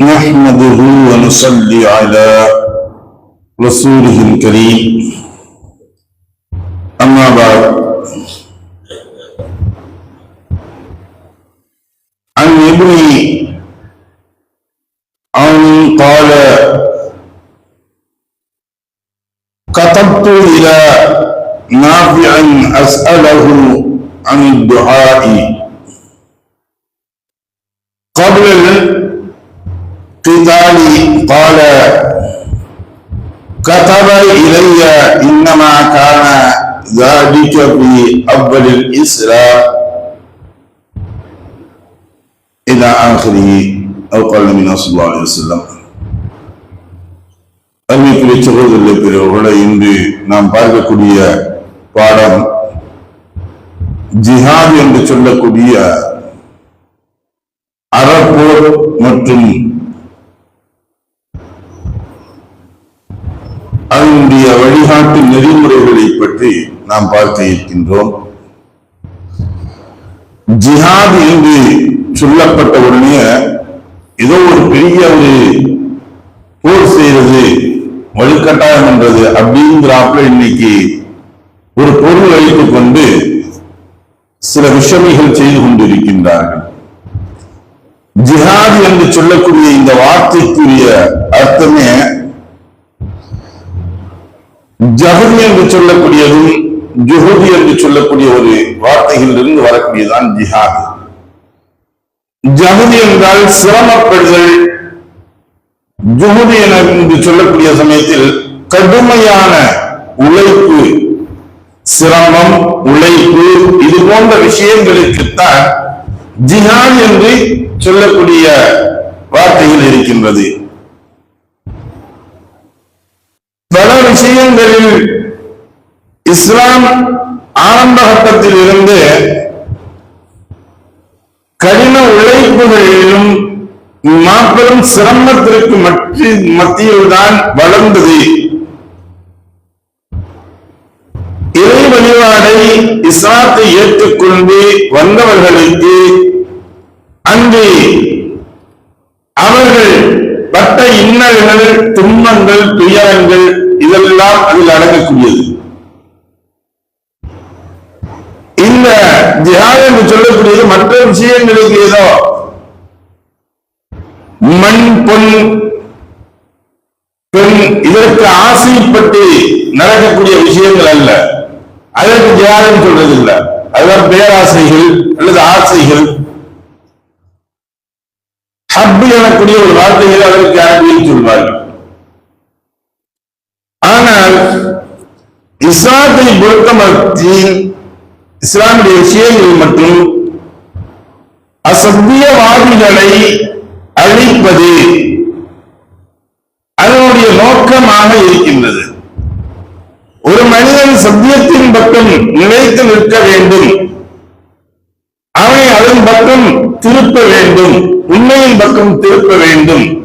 نحمده ونصلي على رسوله الكريم. أما بعد. عن ابن عون قال كتبت إلى نافع أسأله عن الدعاء. قبل القتال قال كتب إلي إنما كان ذلك في أول الإسلام إلى آخره أو قال من صلى الله عليه وسلم அருமைக்குரிய சகோதரர்களே பெரியவர்களை இன்று நாம் பார்க்கக்கூடிய பாடம் ஜிஹாத் என்று சொல்லக்கூடிய அறப்போர் மற்றும் அதனுடைய வழிகாட்டு நெறிமுறைகளை பற்றி நாம் பார்க்க இருக்கின்றோம். ஜிஹாத் என்று சொல்லப்பட்ட உடனே ஏதோ ஒரு பெரிய ஒரு போர் செய்யறது வலுக்கட்டாயம் என்றது அப்படிங்கிறாப்புல இன்னைக்கு ஒரு பொருள் வைத்துக் கொண்டு சில விஷமிகள் செய்து கொண்டிருக்கின்றார்கள். ஜிஹாத் என்று சொல்லக்கூடிய இந்த வார்த்தைக்குரிய அர்த்தமே ஜஹது என்று சொல்லக்கூடியதும் ஜுஹுதி என்று சொல்லக்கூடிய ஒரு வார்த்தைகளிலிருந்து வரக்கூடியதுதான் ஜிஹாத். ஜஹதி என்றால் சிரமப்படுதல் ஜுஹுதி என என்று சொல்லக்கூடிய சமயத்தில் கடுமையான உழைப்பு சிரமம் உழைப்பு இது போன்ற விஷயங்களுக்குத்தான் ஜிஹாத் என்று சொல்லக்கூடிய வார்த்தைகள் இருக்கின்றது. விஷயங்களில் இஸ்லாம் ஆரம்ப கட்டத்தில் இருந்து கடின உழைப்புகளிலும் மாபெரும் சிரமத்திற்கு மத்தியில் தான் வளர்ந்தது. இறை வழிபாடை இஸ்லாத்தை ஏற்றுக்கொண்டு வந்தவர்களுக்கு அங்கு அவர்கள் பட்ட இன்னல்கள் துன்பங்கள் துயரங்கள் இதெல்லாம் அதில் அடங்கக்கூடியது. இந்த ஜிஹாத் என்று சொல்லக்கூடியது மற்ற விஷயங்களுக்கு ஏதோ மண் பொன் பெண் இதற்கு ஆசைப்பட்டு நடக்கக்கூடிய விஷயங்கள் அல்ல. அதற்கு ஜிஹாதம் சொல்றது இல்லை அதுதான் பேராசைகள் அல்லது ஆசைகள். ஹப்பு எனக்கூடிய ஒரு வார்த்தைகள் அதற்கு அரபியில் சொல்வார்கள்? ஆனால் இஸ்லாத்தை பொறுத்த மத்தியில் இஸ்லாமுடைய விஷயங்கள் மற்றும் அசத்தியவாதிகளை அழிப்பது அதனுடைய நோக்கமாக இருக்கின்றது. ஒரு மனிதன் சத்தியத்தின் பக்கம் நிலைத்து நிற்க வேண்டும். அவனை அதன் பக்கம் திருப்ப வேண்டும். உண்மையின் பக்கம் திருப்ப வேண்டும்.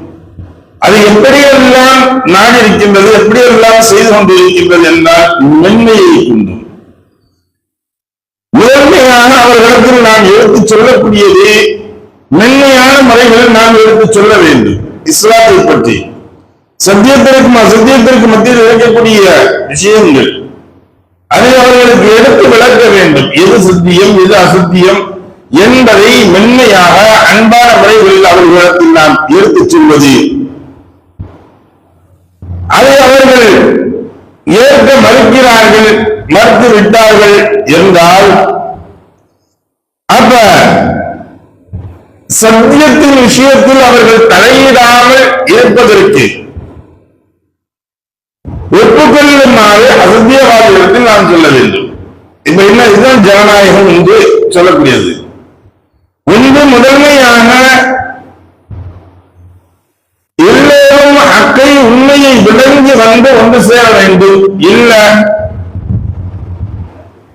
அது எப்படியெல்லாம் நாடு இருக்கின்றது எப்படியெல்லாம் செய்து கொண்டிருக்கின்றது என்றால் மென்மையை கொண்டும். முதன்மையாக அவர்களிடத்தில் நாம் எடுத்து சொல்லக்கூடியது மென்மையான முறைகளில் நாம் எடுத்து சொல்ல வேண்டும். இஸ்லாத்தை பற்றி. சத்தியத்திற்கும் அசத்தியத்திற்கு மத்தியில் இருக்கக்கூடிய விஷயங்கள் அதை அவர்களுக்கு எடுத்து விளக்க வேண்டும். எது சத்தியம் எது அசத்தியம் என்பதை மென்மையாக அன்பான முறைகளில் அவர்களிடத்தில் நாம் எடுத்துச் சொல்வது அதை அவர்கள் ஏற்க மறுக்கிறார்கள் மறுத்து விட்டார்கள் என்றால் அப்ப சத்தியத்தின் விஷயத்தில் அவர்கள் தலையிடாமல் இருப்பதற்கு ஒப்புக்கொள்ளுமாறு அசத்தியவாதிகளுக்கு நாம் சொல்ல வேண்டும். இப்ப என்ன இதுதான் ஜனநாயகம் என்று சொல்லக்கூடியது. ஒன்று முதன்மையாக உண்மையை விளங்கி வந்து ஒன்று சேர வேண்டும். இல்ல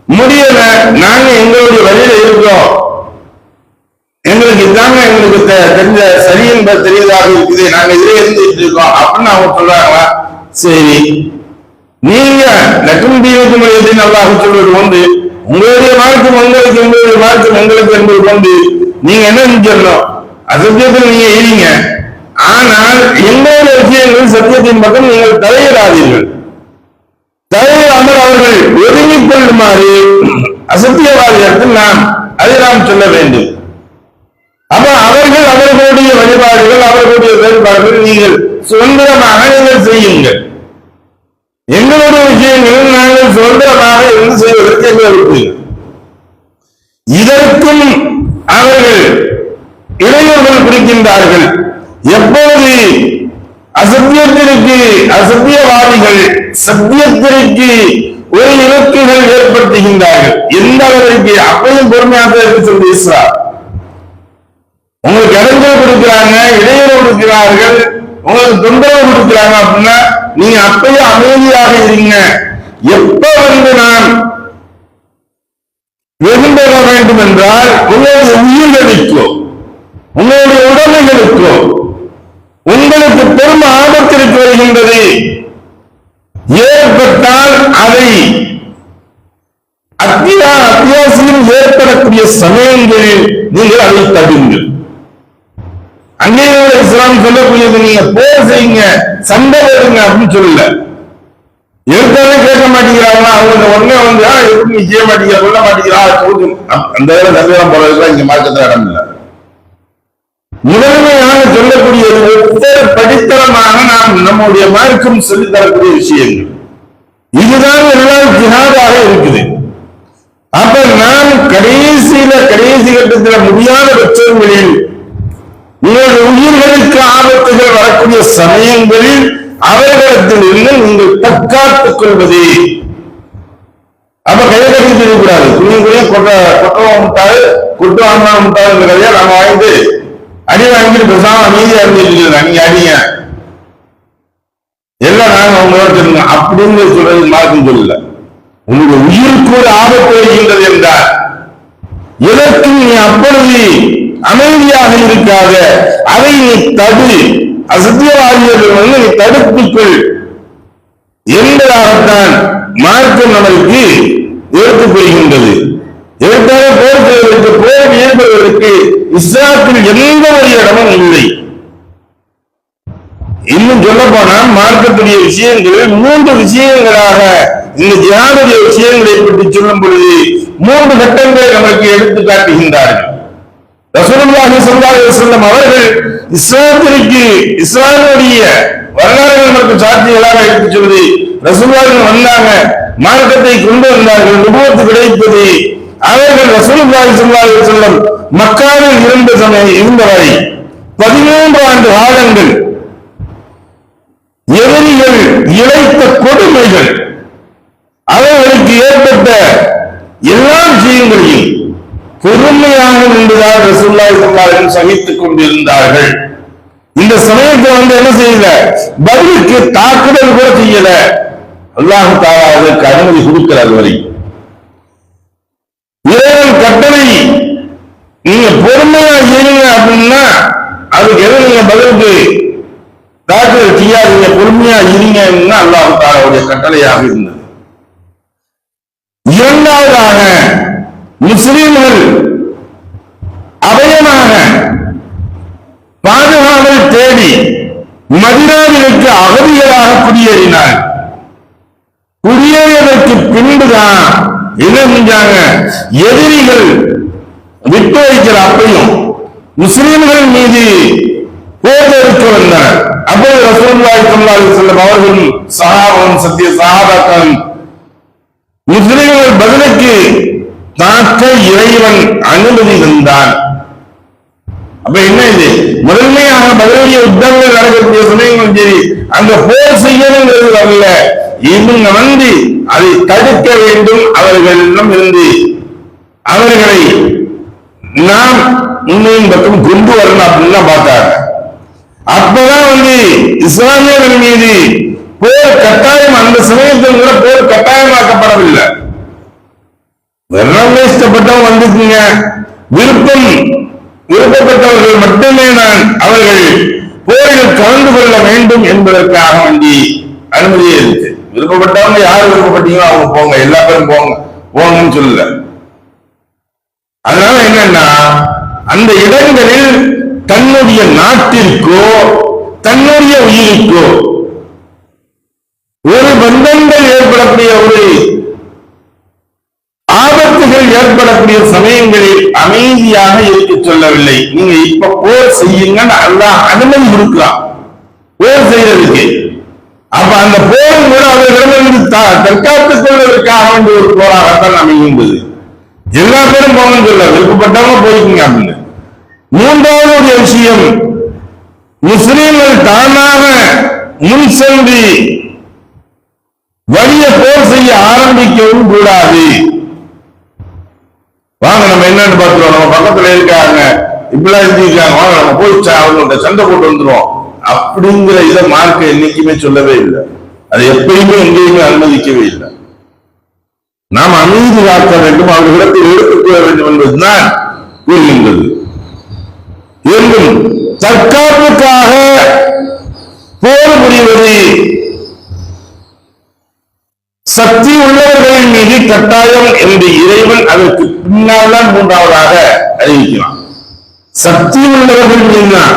முடியல நாங்க எங்களுடைய வழியில இருக்கோம். எங்களுக்கு இதாங்க எங்களுக்கு தெரிஞ்ச சரி என்பது தெரிவதாக இருக்குது. நாங்க இதுல இருந்துட்டு இருக்கோம். அப்படின்னு அவங்க சொல்றாங்களா? சரி. நீங்க லக்கும் தீவுக்கு நல்லா அல்லாஹ் சொல்வது ஒன்று உங்களுடைய மார்க்கம் உங்களுக்கு உங்களுடைய மார்க்கம் எங்களுக்கு என்பது கொண்டு நீங்க என்ன சொல்லணும் அசத்தியத்தில் நீங்க இருங்க ஆனால் இன்னொரு விஷயங்கள் சத்தியத்தின் பக்கம் நீங்கள் தலையிடாதீர்கள். தலையிடாமல் அவர்கள் ஒதுங்கிக் கொள்ளுமாறு அசத்தியவாதிகளுக்கு நாம் அதை நாம் சொல்ல வேண்டும். அப்ப அவர்கள் அவர்களுடைய வழிபாடுகள் அவர்களுடைய வேறுபாடுகள் நீங்கள் சுதந்திரமாக நீங்கள் செய்யுங்கள். எங்களுடைய விஷயங்களில் நாங்கள் சுதந்திரமாக இருந்து செய்வதற்கு எங்களுக்கு இதற்கும் அவர்கள் இளைஞர்கள் பிடிக்கின்றார்கள். எப்பொழுது அசத்தியத்திற்கு அசத்தியவாதிகள் சத்தியத்திற்கு ஒரு இலக்குகள் ஏற்படுத்துகின்றார்கள். எந்த அளவிற்கு? அப்பையும் பொறுமையாக இருக்கு சொல்லி இஸ்ரா. உங்களுக்கு இடைஞ்சல் கொடுக்கிறாங்க இடையூறு கொடுக்கிறார்கள் உங்களுக்கு தொந்தரவு கொடுக்கிறாங்க அப்படின்னா நீங்க அப்பயே அமைதியாக இருங்க. எப்ப வந்து நான் வெகுண்டெற வேண்டும் என்றால் உங்களுடைய உயிர்களுக்கோ உங்களுடைய உடமைகளுக்கோ உங்களுக்கு பெரும் ஆபத்திற்கு வருகின்றது. ஏற்பட்டால் அதை அத்தியா அத்தியாவசியம் ஏற்படக்கூடிய சமயங்களில் நீங்கள் அதை தடுங்கள். அங்கே இஸ்லாம் சொல்லக்கூடியது நீங்க போர் செய்யுங்க சண்டை வருங்க அப்படின்னு சொல்லல. எடுத்தாலே கேட்க மாட்டேங்கிறாங்களா? அவங்க உடனே வந்து எதுவும் எப்படி நீ செய்ய மாட்டேங்கிறா? சொல்ல மாட்டேங்கிறா? அந்த வேலை சந்தேகம் போறதுக்கு இங்க மாற்றத்துல இடம் இல்லை. முதன்மையாக சொல்லக்கூடியது ஒவ்வொரு படித்தளமாக நாம் நம்முடைய மார்க்கம் சொல்லித் தரக்கூடிய விஷயங்கள். இதுதான் எல்லாம் ஜிஹாதாக இருக்குது. அப்ப நாம் கடைசியில கடைசி கட்டத்தில் முடியாத பட்சங்களில் உங்களுடைய உயிர்களுக்கு ஆபத்துகள் வரக்கூடிய சமயங்களில் அவர்களிடத்தில் இருந்து நீங்கள் தற்காத்துக் கொள்வது. அப்ப கையை கட்டி தெரியக்கூடாது துணி குடியும் கொட்ட கொட்டவா முட்டாள் கொட்டு வாங்க முட்டாள் கதையா நம்ம வாங்கிட்டு அடி வாங்கிட்டு பேசாம அமைதியா இருந்துட்டு நீங்க அடிங்க. எல்லாம் நாங்க உங்களோட தெரியுங்க அப்படின்னு சொல்றது மார்க்கம் சொல்லல உங்களுடைய உயிருக்கு ஒரு ஆபத்து வருகின்றது என்றார் எதற்கு நீ அப்பொழுது அமைதியாக இருக்காத? அதை நீ தடு. அசத்தியவாதிகள் வந்து நீ தடுத்துக்கொள் என்பதாகத்தான் மார்க்கம் நமக்கு எடுத்துக் கொள்கின்றது. எதற்காக போர் செய்வதற்கு போர் ஏற்படுவதற்கு இஸ்லாத்தில் எந்த ஒரு இடமும் இல்லை. இன்னும் சொல்ல போனால் மார்க்கத்துடைய விஷயங்களில் மூன்று விஷயங்களாக இந்த ஜியானுடைய விஷயங்களை பற்றி சொல்லும் பொழுது மூன்று கட்டங்களை நமக்கு எடுத்து காட்டுகின்றார்கள். ரசூலுல்லாஹி ஸல்லல்லாஹு அலைஹி வஸல்லம் அவர்கள் இஸ்லாத்திற்கு இஸ்லாமுடைய வரலாறுகள் நமக்கு சாட்சிகளாக எடுத்து சொல்வது ரசூலுல்லாஹி வந்தாங்க மார்க்கத்தை கொண்டு வந்தார்கள் நுபுவத்து கிடைப்பது அவர்கள் ரசூலுல்லாஹி ஸல்லல்லாஹு அலைஹி வஸல்லம் மக்காவில் இருந்த சமயம் இருந்தவரை பதிமூன்று ஆண்டு காலங்கள் எதிரிகள் இழைத்த கொடுமைகள் அவர்களுக்கு ஏற்பட்ட எல்லா விஷயங்களையும் பொறுமையாக நின்றுதான் ரசூல்லாய் சொல்லார்கள் சகித்துக் கொண்டிருந்தார்கள். இந்த சமயத்தை வந்து என்ன செய்யல? பதிலுக்கு தாக்குதல் கூட செய்யல. அல்லாஹு தாலா அதற்கு அனுமதி கொடுக்கிறார் வரைக்கும் இறைவன் கட்டளை. நீங்க பொறுமையா இருங்க அப்படின்னா அதுக்கு எது நீங்க பதிலுக்கு? தாக்குதல் செய்யாதீங்க பொறுமையா இருங்கன்னா அல்லாஹு தாலாவுடைய கட்டளையாக இருந்தது. இரண்டாவதாக முஸ்லீம்கள் அபயமாக பாதுகாவல் தேடி மதினாவிற்கு அகதிகளாக குடியேறினார் குடியேறியதற்கு பின்புதான் என்ன செஞ்சாங்க? எதிரிகள் விட்டு வைக்கிற அப்பையும் முஸ்லீம்கள் மீது போர் வந்தார் அப்போது ரசூலுல்லாஹி ஸல்லல்லாஹு அலைஹி வஸல்லம் அவர்களும் சத்திய சஹாபாக்களும் முஸ்லிம்கள் பதிலுக்கு தாக்க இறைவன் அனுமதி தந்தான். அப்ப என்ன இது? முதன்மையாக பதிலுடைய யுத்தங்கள் நடக்கக்கூடிய சமயங்களும் சரி அந்த போர் செய்யணுங்கிறது அல்ல இவங்க வந்து அதை தடுக்க வேண்டும் அவர்களிடம் இருந்து. அவர்களை நாம் உண்மையும் பக்கம் கொண்டு வரணும் அப்படின்னு பார்த்தாங்க அப்பதான் வந்து இஸ்லாமியர்கள் மீது போர் கட்டாயம் அந்த சமயத்தில் கூட போர் கட்டாயமாக்கப்படவில்லை. வெள்ளம் இஷ்டப்பட்டவங்க வந்துக்குங்க. விருப்பம் விருப்பப்பட்டவர்கள் மட்டுமே நான் அவர்கள் போரில் கலந்து கொள்ள வேண்டும் என்பதற்காக வேண்டி அனுமதியே இருக்கு விருப்பப்பட்டவங்க யார் விருப்பப்பட்டீங்களோ அவங்க போங்க எல்லா பேரும் போங்க போங்கன்னு சொல்லல. அதனால என்னன்னா அந்த இடங்களில் தன்னுடைய நாட்டிற்கோ தன்னுடைய உயிருக்கோ ஒரு பந்தங்கள் ஏற்படக்கூடிய ஒரு ஆபத்துகள் ஏற்படக்கூடிய சமயங்களில் அமைதியாக இருக்க சொல்லவில்லை. நீங்க இப்ப போர் செய்யுங்கன்னு அல்லாஹ் அனுமதி கொடுக்கலாம் போர் செய்யறதுக்கு அப்ப அந்த போர் கூட அவர்களிடமிருந்து தற்காத்துக் கொள்வதற்காக வேண்டிய ஒரு போராகத்தான் அமைகின்றது எல்லா பேரும் போகணும் சொல்ல விருப்பப்பட்டவங்க போய்க்குங்க அப்படின்னு. மூன்றாவது ஒரு விஷயம் முஸ்லீம்கள் தானாக முன் சென்று வலிய போர் செய்ய ஆரம்பிக்கவும் கூடாது. வாங்க நம்ம என்னன்னு பார்த்துருவோம். நம்ம பக்கத்துல இருக்காங்க இப்படிலாம் இருந்திருக்காங்க வாங்க நம்ம போய் ச- அவங்கள்ட்ட சண்டை போட்டு வந்துருவோம். அப்படிங்கிற இதை மார்க்க என்னைக்குமே சொல்லவே இல்லை. அது எப்பயுமே எங்கேயுமே அனுமதிக்கவே இல்லை. நாம் அமைதி காக்க வேண்டும் அவர்களிடத்தில் எடுத்துக்கொள்ள வேண்டும் என்பதுதான் கூறுகின்றது. என்றும் தற்காப்புக்காக போர் புரிவது சக்தி உள்ளவர்களின் மீது கட்டாயம் என்று இறைவன் அதற்கு பின்னால் தான் மூன்றாவதாக அறிவிக்கிறான். சக்தி உள்ளவர்கள் மீதுதான்.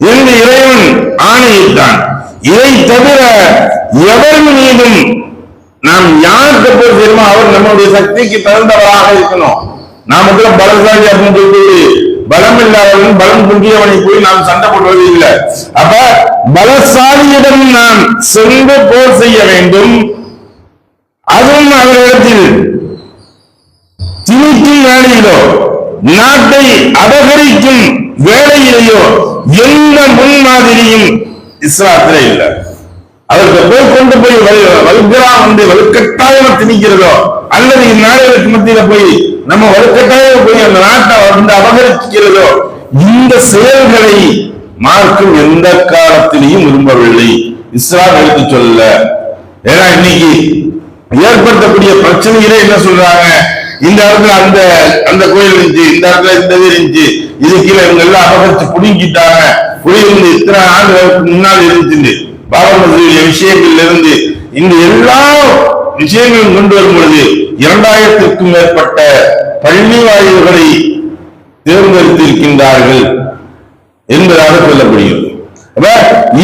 என்று இறைவன் ஆணையிட்டான். இதை தவிர எவர் மீதும் நாம் யாருக்கு போய் தெரியுமோ அவர் நம்முடைய சக்திக்கு தகுந்தவராக இருக்கணும். நாமக்குள்ள பலசாலி அப்படின்னு சொல்லி பலம் இல்லாதவன் பலம் குன்றியவனை போய் நாம் சண்டை போடுவது இல்லை. அப்ப பலசாலியிடம் நாம் சென்று போர் செய்ய வேண்டும். அதுவும் அவர்களிடத்தில் திணிக்கும் வேலையிலோ நாட்டை அபகரிக்கும் வேலையிலேயோ எந்த முன்மாதிரியும் இஸ்லாத்திலே இல்லை. அவருக்கு போய் கொண்டு போய் வலு- வந்து வலுக்கட்டாயம் திணிக்கிறதோ அல்லது இந்நாடுகளுக்கு மத்தியில போய் நம்ம வலுக்கட்டாயம் போய் அந்த நாட்டை வந்து அபகரிக்கிறதோ இந்த செயல்களை மார்க்கும் எந்த காலத்திலையும் விரும்பவில்லை. இஸ்லாம் எடுத்து சொல்ல. ஏன்னா இன்னைக்கு ஏற்படுத்தக்கூடிய பிரச்சனைகளே என்ன சொல்றாங்க? இந்த இடத்துல அந்த அந்த கோயில் இருந்துச்சு இந்த இடத்துல இந்த இது இருந்துச்சு. இது கீழே இவங்க எல்லாம் அபகரிச்சு புடுங்கிட்டாங்க. புடிங்கிருந்து இத்தனை ஆண்டுகளுக்கு முன்னால் இருந்துச்சு பாபர்களுடைய விஷயங்கள்ல இருந்து இந்த எல்லா விஷயங்களும் கொண்டு வரும் பொழுது இரண்டாயிரத்திற்கும் மேற்பட்ட பள்ளி வாயில்களை தேர்ந்தெடுத்திருக்கின்றார்கள் என்பதாக சொல்லப்படுகிறது. அப்ப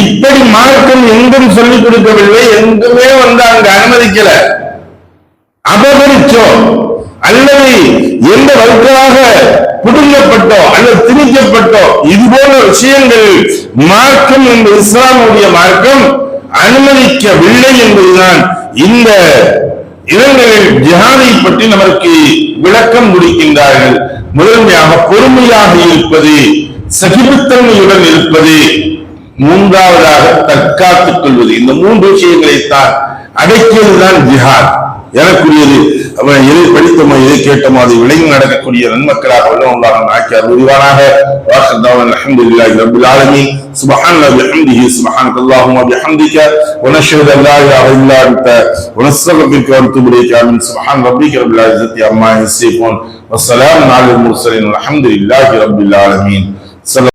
இப்படி மார்க்கம் எங்கும் சொல்லிக் கொடுக்கவில்லை எங்குமே வந்து அங்க அனுமதிக்கல. அபகரிச்சோம் அல்லது எந்த வகுப்பாக புடுங்கப்பட்டோ அல்லது திணிக்கப்பட்டோ இது போன்ற விஷயங்கள் மார்க்கம் என்ற இஸ்லாமுடைய மார்க்கம் அனுமதிக்கவில்லை என்பதுதான் இந்த இடங்களில் ஜிஹாதை பற்றி நமக்கு விளக்கம் முடிக்கின்றார்கள். முதன்மையாக பொறுமையாக இருப்பது சகிப்புத்தன்மையுடன் இருப்பது மூன்றாவதாக தற்காத்துக் கொள்வது. இந்த மூன்று விஷயங்களைத்தான் அடைக்கியதுதான் ஜிஹாத். எனக்குரியது அவன் எதை படித்தோமோ எதை கேட்டோமோ அதை விளங்கி நடக்கக்கூடிய நன்மக்களாக வல்லவங்களாக ஆக்கி அருள்வானாக வாசந்தாவன் அல்ஹம்துலில்லாஹி ரப்பில் ஆலமீன் سبحان الله بحمده سبحانك اللهم وبحمدك ونشهد ان لا اله الا انت ونستغفرك ونتوب اليك امين سبحان ربك رب العزه عما يصفون والسلام على المرسلين والحمد لله رب العالمين